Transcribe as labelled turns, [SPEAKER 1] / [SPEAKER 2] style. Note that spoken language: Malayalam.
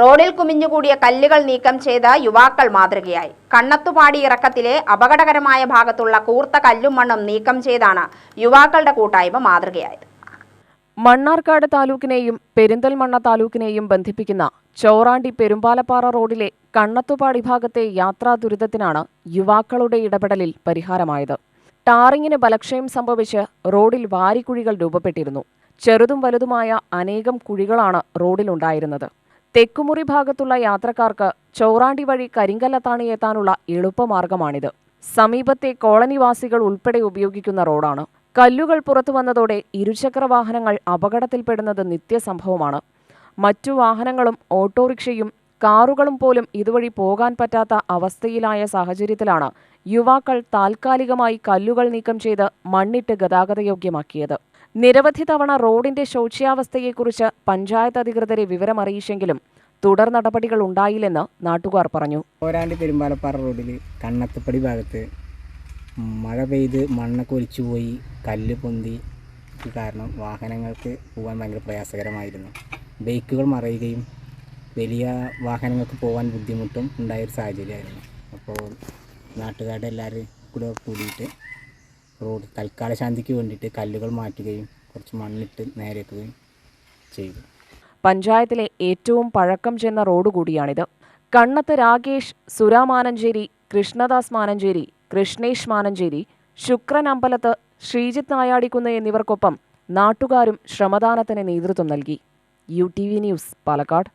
[SPEAKER 1] റോഡിൽ കുമിഞ്ഞുകൂടിയ കല്ലുകൾ നീക്കം ചെയ്ത യുവാക്കൾ മാതൃകയായി. കണ്ണത്തുപാടി ഇറക്കത്തിലെ അപകടകരമായ ഭാഗത്തുള്ള കൂർത്ത കല്ലും മണ്ണും നീക്കം ചെയ്താണ് യുവാക്കളുടെ കൂട്ടായ്മ മാതൃകയായത്.
[SPEAKER 2] മണ്ണാർക്കാട് താലൂക്കിനെയും പെരിന്തൽമണ്ണ താലൂക്കിനെയും ബന്ധിപ്പിക്കുന്ന ചോറാണ്ടി പെരുമ്പാലപ്പാറ റോഡിലെ കണ്ണത്തുപാടി ഭാഗത്തെ യാത്രാ ദുരിതത്തിനാണ് യുവാക്കളുടെ ഇടപെടലിൽ പരിഹാരമായത്. ടാറിങ്ങിന് ബലക്ഷയം സംഭവിച്ച് റോഡിൽ വാരിക്കുഴികൾ രൂപപ്പെട്ടിരുന്നു. ചെറുതും വലുതുമായ അനേകം കുഴികളാണ് റോഡിലുണ്ടായിരുന്നത്. തെക്കുമുറി ഭാഗത്തുള്ള യാത്രക്കാർക്ക് ചോറാണ്ടി വഴി കരിങ്കല്ലത്താണി എത്താനുള്ള എളുപ്പമാർഗമാണിത്. സമീപത്തെ കോളനിവാസികൾ ഉൾപ്പെടെ ഉപയോഗിക്കുന്ന റോഡാണ്. കല്ലുകൾ പുറത്തു വന്നതോടെ ഇരുചക്ര വാഹനങ്ങൾ അപകടത്തിൽപ്പെടുന്നത് നിത്യസംഭവമാണ്. മറ്റു വാഹനങ്ങളും ഓട്ടോറിക്ഷയും കാറുകളും പോലും ഇതുവഴി പോകാൻ പറ്റാത്ത അവസ്ഥയിലായ സാഹചര്യത്തിലാണ് യുവാക്കൾ താൽക്കാലികമായി കല്ലുകൾ നീക്കം ചെയ്ത് മണ്ണിട്ട് ഗതാഗതയോഗ്യമാക്കിയത്. നിരവധി തവണ റോഡിന്റെ ശോച്യാവസ്ഥയെക്കുറിച്ച് പഞ്ചായത്ത് അധികൃതരെ വിവരമറിയിച്ചെങ്കിലും തുടർ നടപടികൾ ഉണ്ടായില്ലെന്ന് നാട്ടുകാർ പറഞ്ഞു.
[SPEAKER 3] പോരാണ്ട് പെരുമ്പാലപ്പാറ റോഡിൽ കണ്ണത്തപ്പടി ഭാഗത്ത് മഴ പെയ്ത് മണ്ണൊക്കെ ഒലിച്ചു പോയി കല്ല് പൊന്തി കാരണം വാഹനങ്ങൾക്ക് പോകാൻ ഭയങ്കര പ്രയാസകരമായിരുന്നു. ബൈക്കുകൾ മറയുകയും വലിയ വാഹനങ്ങൾക്ക് പോകാൻ ബുദ്ധിമുട്ടും ഉണ്ടായൊരു സാഹചര്യമായിരുന്നു. അപ്പോൾ നാട്ടുകാരുടെ എല്ലാവരും കൂടെ കൂടിയിട്ട് റോഡ് തൽക്കാല ശാന്തിക്ക് വേണ്ടിയിട്ട് കല്ലുകൾ മാറ്റുകയും കുറച്ച് മണ്ണിട്ട് നേരെക്കുകയും ചെയ്തു.
[SPEAKER 2] പഞ്ചായത്തിലെ ഏറ്റവും പഴക്കം ചെന്ന റോഡ് കൂടിയാണിത്. കണ്ണത്ത് രാകേഷ് സുരാ മാനഞ്ചേരി കൃഷ്ണദാസ് മാനഞ്ചേരി കൃഷ്ണേഷ് മാനഞ്ചേരി ശുക്രൻ അമ്പലത്ത് ശ്രീജിത്ത് നായാടിക്കുന്ന് എന്നിവർക്കൊപ്പം നാട്ടുകാരും ശ്രമദാനത്തിന് നേതൃത്വം നൽകി. U T V news Palakkad.